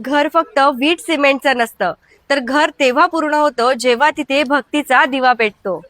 घर फक्त वीट सिमेंटचं नसतं. तर घर तेव्हा पूर्ण होतं जेव्हा तिथे भक्तीचा दिवा पेटतो.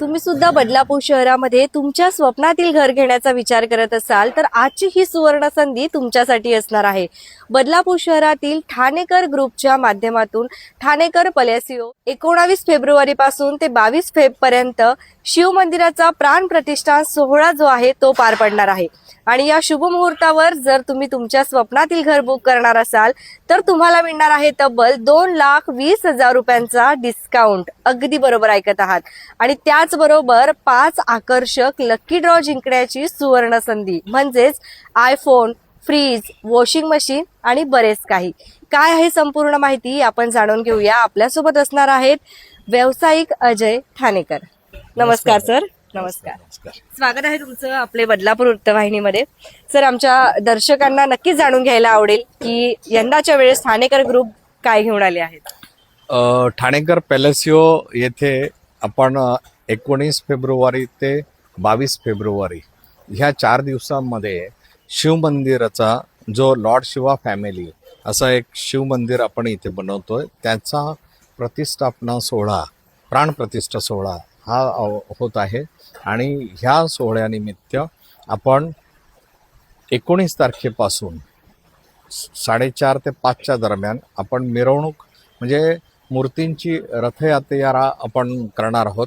तुम्ही सुद्धा बदलापूर शहरामध्ये तुमच्या स्वप्नातील घर घेण्याचा विचार करत असाल तर आजची ही सुवर्ण संधी तुमच्यासाठी असणार आहे. बदलापूर शहरातील ठाणेकर ग्रुपच्या माध्यमातून ठाणेकर पलेसिओ एकोणावीस फेब्रुवारी पासून ते बावीस फेब पर्यंत शिव मंदिराचा प्राण प्रतिष्ठान सोहळा जो आहे तो पार पडणार आहे. आणि या शुभ मुहूर्तावर जर तुम्ही तुमच्या स्वप्नातील घर बुक करणार असाल तर तुम्हाला मिळणार आहे तब्बल दोन लाख वीस हजार रुपयांचा डिस्काउंट अगदी बरोबर ऐकत आहात. आणि त्याचबरोबर पाच आकर्षक लकी ड्रॉ जिंकण्याची सुवर्ण संधी. म्हणजेच आयफोन फ्रीज वॉशिंग मशीन आणि बरेच काही. काय आहे संपूर्ण माहिती आपण जाणून घेऊया. आपल्यासोबत असणार आहेत व्यावसायिक अजय ठाणेकर. नमस्कार सर. नमस्कार. स्वागत आहे तुमचं आपले बदलापूर वृत्तवाहिनीमध्ये सर आमच्या दर्शकांना नक्कीच जाणून घ्यायला आवडेल की यंदाच्या वेळेस ठाणेकर ग्रुप काय घेऊन आले आहेत? ठाणेकर पॅलेसिओ येथे आपण एकोणीस फेब्रुवारी ते बावीस फेब्रुवारी ह्या चार दिवसांमध्ये शिवमंदिराचा जो लॉर्ड शिवा फॅमिली असं एक शिवमंदिर आपण इथे बनवतो आहे त्याचा प्रतिष्ठापना सोहळा प्राणप्रतिष्ठा सोहळा हा होत आहे. आणि ह्या सोहळ्यानिमित्त आपण एकोणीस तारखेपासून साडेचार ते पाचच्या दरम्यान आपण मिरवणूक म्हणजे मूर्तींची रथयात्रा आपण करणार आहोत.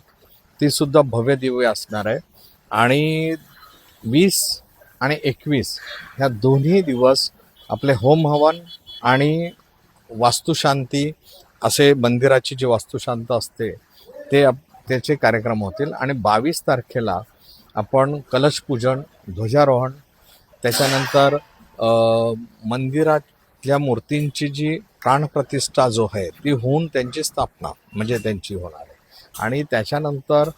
तीसुद्धा भव्य दिव्य असणार आहे. आणि वीस आणि एकवीस ह्या दोन्ही दिवस आपले होम हवन आणि वास्तुशांती असे मंदिराची जी वास्तुशांत असते ते आप- त्याचे कार्यक्रम होतील. आणि बावीस तारखेला आपण कलशपूजन ध्वजारोहण त्याच्यानंतर मंदिरातल्या मूर्तींची जी प्राणप्रतिष्ठा जो आहे ती होऊन त्यांची स्थापना म्हणजे त्यांची होणार आहे. आणि त्याच्यानंतर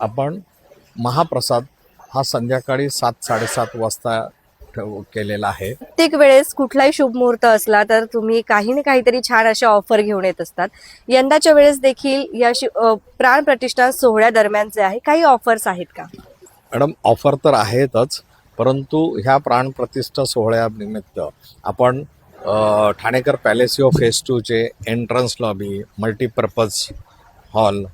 आपण महाप्रसाद हा संध्याकाळी सात साडेसात वाजता केलेला आहे. प्रत्येक वेळेस कुठलाही शुभ मुहूर्त असला तर तुम्ही काही ना काहीतरी छान अशा ऑफर घेऊन येत असतात. यंदाच्या वेळेस देखील या प्राण प्रतिष्ठा सोहळ्या दरम्यानचे आहे काही ऑफर्स आहेत का? मॅडम ऑफर तर आहेतच परंतु ह्या प्राणप्रतिष्ठा सोहळ्यानिमित्त आपण ठाणेकर पॅलेसिओ फेस टूचे एंट्रन्स लॉबी मल्टीपर्पज हॉल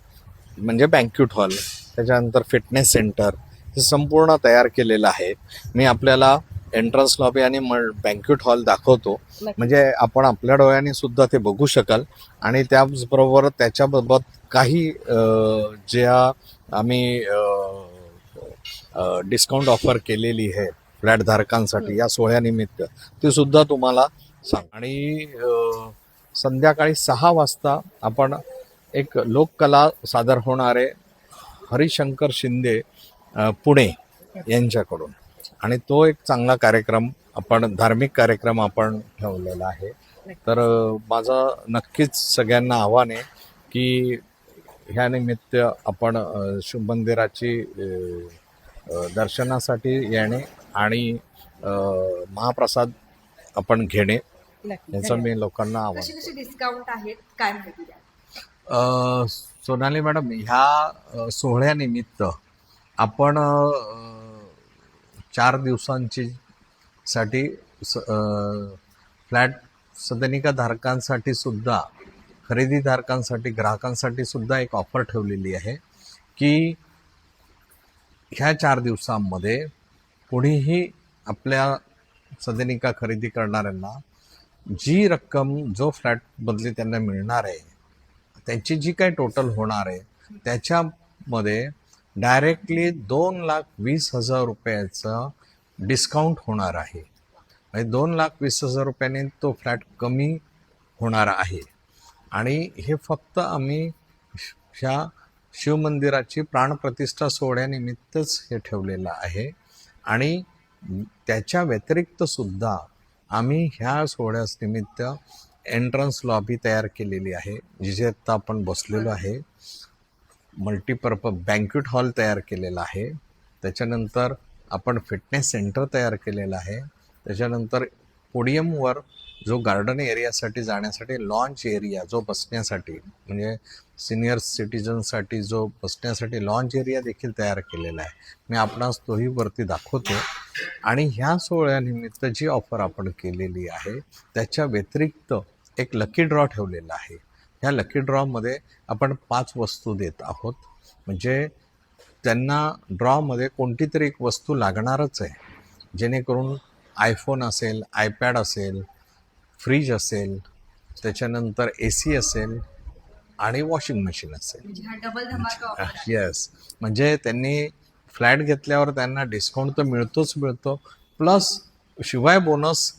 म्हणजे बँक्यूट हॉल त्याच्यानंतर फिटनेस सेंटर हे संपूर्ण तयार केलेलं आहे. मी आपल्याला एंट्रन्स लॉबी आणि मल बँक्यूट हॉल दाखवतो. म्हणजे आपण आपल्या डोळ्यांनी सुद्धा ते बघू शकाल. आणि त्याचबरोबर त्याच्याबाबत काही ज्या आम्ही डिस्काउंट ऑफर केलेली आहे फ्लॅट धारकांसाठी या सोहळ्यानिमित्त ती सुद्धा तुम्हाला सांग आणि संध्याकाळी सहा वाजता आपण एक लोककला सादर होणारे हरिशंकर शिंदे पुणे यांच्याकडून. आणि तो एक चांगला कार्यक्रम आपण धार्मिक कार्यक्रम आपण ठेवलेला आहे. तर माझं नक्कीच सगळ्यांना आव्हान आहे की ह्या निमित्त आपण शिव मंदिराची दर्शनासाठी येणे आणि महाप्रसाद आपण घेणे. याचं मी लोकांना आव्हान डिस्काउंट आहेत काय माहिती सोनाली मॅडम ह्या सोहळ्यानिमित्त आपण चार दिवसांची साठी स- फ्लॅट सदनिका धारकांसाठी सुद्धा खरेदीधारकांसाठी ग्राहकांसाठी सुद्धा एक ऑफर ठेवलेली आहे की ह्या चार दिवसांमध्ये कुणीही आपल्या सदनिका खरेदी करणाऱ्यांना जी रक्कम जो फ्लॅट बदली त्यांना मिळणार आहे त्याची जी काही टोटल होणार आहे त्याच्यामध्ये डायरेक्टली दोन लाख वीस हजार रुपयाचं डिस्काउंट होणार आहे. म्हणजे दोन लाख वीस हजार रुपयाने तो फ्लॅट कमी होणार आहे. आणि हे फक्त आम्ही ह्या शिवमंदिराची प्राणप्रतिष्ठा सोहळ्यानिमित्तच हे ठेवलेलं आहे. आणि त्याच्या व्यतिरिक्तसुद्धा आम्ही ह्या सोहळ्यास निमित्त एंट्रन्स लॉबी तयार केलेली आहे जिथे आत्ता आपण बसलेलो आहे. मल्टीपर्पज बँक्वेट हॉल तयार केलेला आहे. त्याच्यानंतर आपण फिटनेस सेंटर तयार केलेलं आहे. त्याच्यानंतर पोडियमवर जो गार्डन एरियासाठी जाण्यासाठी लॉन्च एरिया जो बसण्यासाठी म्हणजे सिनियर सिटीजनसाठी जो बसण्यासाठी लॉन्च एरिया देखील तयार केलेला आहे. मी आपणास तोही वरती दाखवतो. आणि ह्या सोहळ्यानिमित्त जी ऑफर आपण केलेली आहे त्याच्या व्यतिरिक्त एक लकी ड्रॉ ठेवलेला आहे. ह्या लकी ड्रॉमध्ये आपण पाच वस्तू देत आहोत. म्हणजे त्यांना ड्रॉमध्ये कोणती तरी एक वस्तू लागणारच आहे. जेणेकरून आयफोन असेल आयपॅड असेल फ्रीज असेल त्याच्यानंतर ए सी असेल आणि वॉशिंग मशीन असेल. डबल धमाका येस म्हणजे त्यांनी फ्लॅट घेतल्यावर त्यांना डिस्काउंट तर मिळतोच मिळतो. प्लस शिवाय बोनस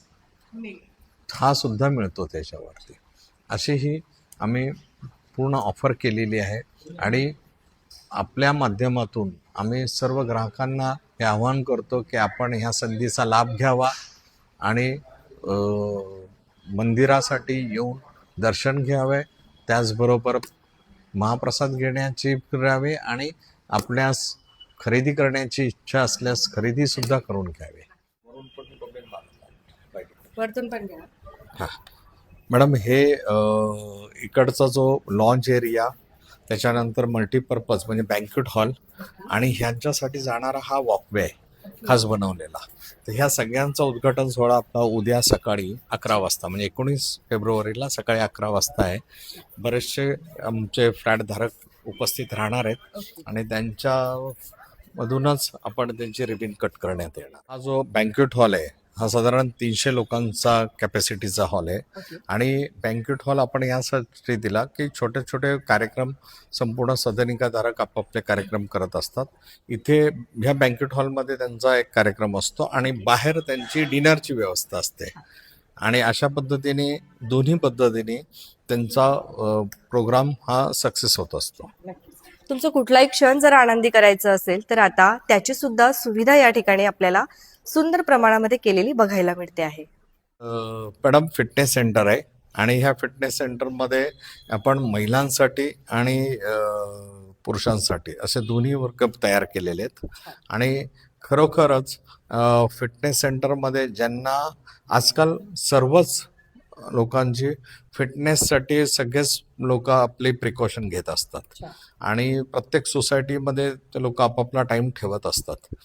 हा सुद्धा मिळतो त्याच्यावरती. अशी ही आम्ही पूर्ण ऑफर केलेली आहे आणि आपल्या माध्यमातून आम्ही सर्व ग्राहकांना हे आवाहन करतो की आपण ह्या संधीचा लाभ घ्यावा आणि मंदिरासाठी येऊन दर्शन घ्यावे त्याचबरोबर महाप्रसाद घेण्याची फिरावे आणि आपल्यास खरेदी करण्याची इच्छा असल्यास खरेदीसुद्धा करून घ्यावी. वरतून पण घ्या. हां. मॅडम हे इकडचा जो लॉन्च एरिया त्याच्यानंतर मल्टीपर्पज म्हणजे बँकेट हॉल आणि ह्यांच्यासाठी जाणारा हा वॉकवे आहे खास बनवलेला. तर ह्या सगळ्यांचा उद्घाटन सोहळा आपला उद्या सकाळी अकरा वाजता म्हणजे एकोणीस फेब्रुवारीला सकाळी अकरा वाजता आहे. बरेचसे आमचे फ्लॅटधारक उपस्थित राहणार आहेत आणि त्यांच्या मधूनच आपण त्यांची रिबिन कट करण्यात येणार. हा जो बँक्वेट हॉल आहे हा साधारण तीनशे लोकांचा कॅपॅसिटीचा हॉल आहे. आणि बँक्वेट हॉल आपण यासाठी दिला की छोटे छोटे कार्यक्रम संपूर्ण सदनिकाधारक आपापले कार्यक्रम करत असतात. इथे ह्या बँक्वेट हॉलमध्ये त्यांचा एक कार्यक्रम असतो आणि बाहेर त्यांची डिनरची व्यवस्था असते. आणि अशा पद्धतीने दोन्ही पद्धतीने त्यांचा प्रोग्राम हा सक्सेस होत असतो. तुमचं कुठलाही क्षण जर आनंदी करायचं असेल तर आता त्याची सुद्धा सुविधा या ठिकाणी आपल्याला सुंदर प्रमाणामध्ये केलेली बघायला मिळते आहे. मॅडम फिटनेस सेंटर आहे आणि ह्या फिटनेस सेंटरमध्ये आपण महिलांसाठी आणि पुरुषांसाठी असे दोन्ही वर्ग तयार केलेले आहेत. आणि खरोखरच फिटनेस सेंटरमध्ये ज्यांना आजकाल सर्वच लोकांची फिटनेससाठी सगळेच लोक आपले प्रिकॉशन घेत असतात. आणि प्रत्येक सोसायटीमध्ये ते लोक आपापला टाईम ठेवत असतात.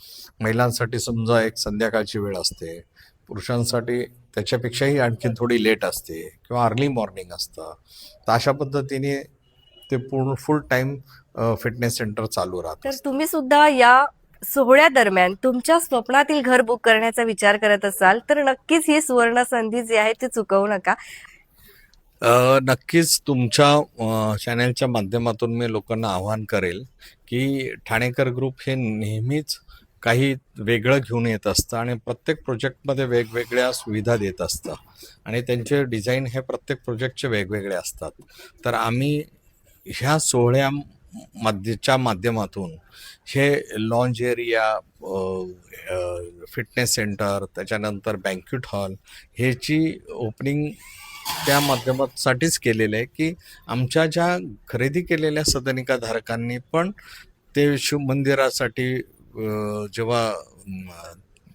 महिलांसाठी समजा एक संध्याकाळची वेळ असते. पुरुषांसाठी त्याच्यापेक्षाही आणखीन थोडी लेट असते किंवा अर्ली मॉर्निंग असतं. तर अशा पद्धतीने ते पूर्ण फुल टाईम फिटनेस सेंटर चालू राहतं तर तुम्ही सुद्धा या सोहळ्यादरम्यान तुमच्या स्वप्नातील घर बुक करण्याचा विचार करत असाल तर नक्कीच ही सुवर्ण संधी जी आहे ती चुकवू नका. नक्कीच तुमच्या चॅनेलच्या चॅनलच्या माध्यमातून मी लोकांना आवाहन करेल की ठाणेकर ग्रुप हे नेहमीच काही वेगळं घेऊन येत असतं आणि प्रत्येक प्रोजेक्टमध्ये वेगवेगळ्या सुविधा देत असतं. आणि त्यांचे डिझाईन हे प्रत्येक प्रोजेक्टचे वेगवेगळे असतात. तर आम्ही ह्या सोहळ्या सोहळ्यामध्येच्या माध्यमातून हे लॉन्ज एरिया फिटनेस सेंटर त्याच्यानंतर बँक्युट हॉल ह्याची ओपनिंग त्या माध्यमासाठीच केलेलं आहे की आमच्या ज्या खरेदी केलेल्या सदनिकाधारकांनी पण ते शिव मंदिरासाठी जेव्हा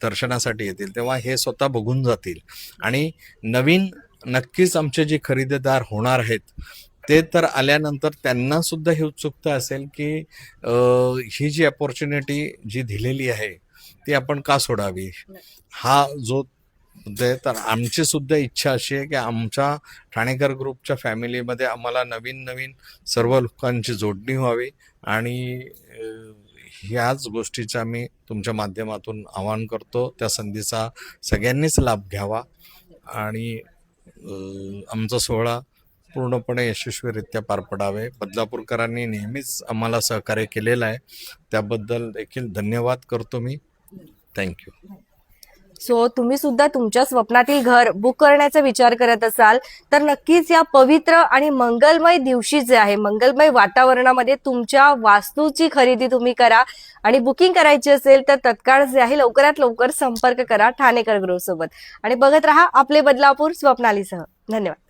दर्शनासाठी येतील तेव्हा हे स्वतः बघून जातील. आणि नवीन नक्कीच आमचे जे खरेदीदार होणार आहेत ते तर आल्यानंतर त्यांना सुद्धा ही उत्सुकता असेल की ही जी अपॉर्च्युनिटी जी दिलेली आहे ती आपण का सोडावी? हा जो तर आमची सुद्धा इच्छा अशी आहे की आमच्या ठाणेकर ग्रुपच्या फॅमिलीमध्ये आम्हाला नवीन नवीन सर्व लोकांची जोडणी व्हावी आणि ह्याच गोष्टीचं आम्ही तुमच्या माध्यमातून आवाहन करतो. त्या संधीचा सगळ्यांनीच लाभ घ्यावा आणि आमचा सोहळा पूर्णपणे यशस्वीरित्या पार पडावे. बदलापूरकरांनी नेहमीच आम्हाला सहकार्य केलेलं आहे. त्याबद्दल देखील धन्यवाद करतो मी. थँक्यू सो तुम्ही सुद्धा तुमच्या स्वप्नातील घर बुक करण्याचा विचार करत असाल तर नक्कीच या पवित्र आणि मंगलमय दिवशी जे आहे मंगलमय वातावरणामध्ये तुमच्या वास्तूची खरेदी तुम्ही करा. आणि बुकिंग करायची असेल तर तत्काळ जे आहे लवकरात लवकर संपर्क करा ठाणेकर ग्रुप सोबत आणि बघत राहा आपले बदलापूर स्वप्नालीसह. धन्यवाद.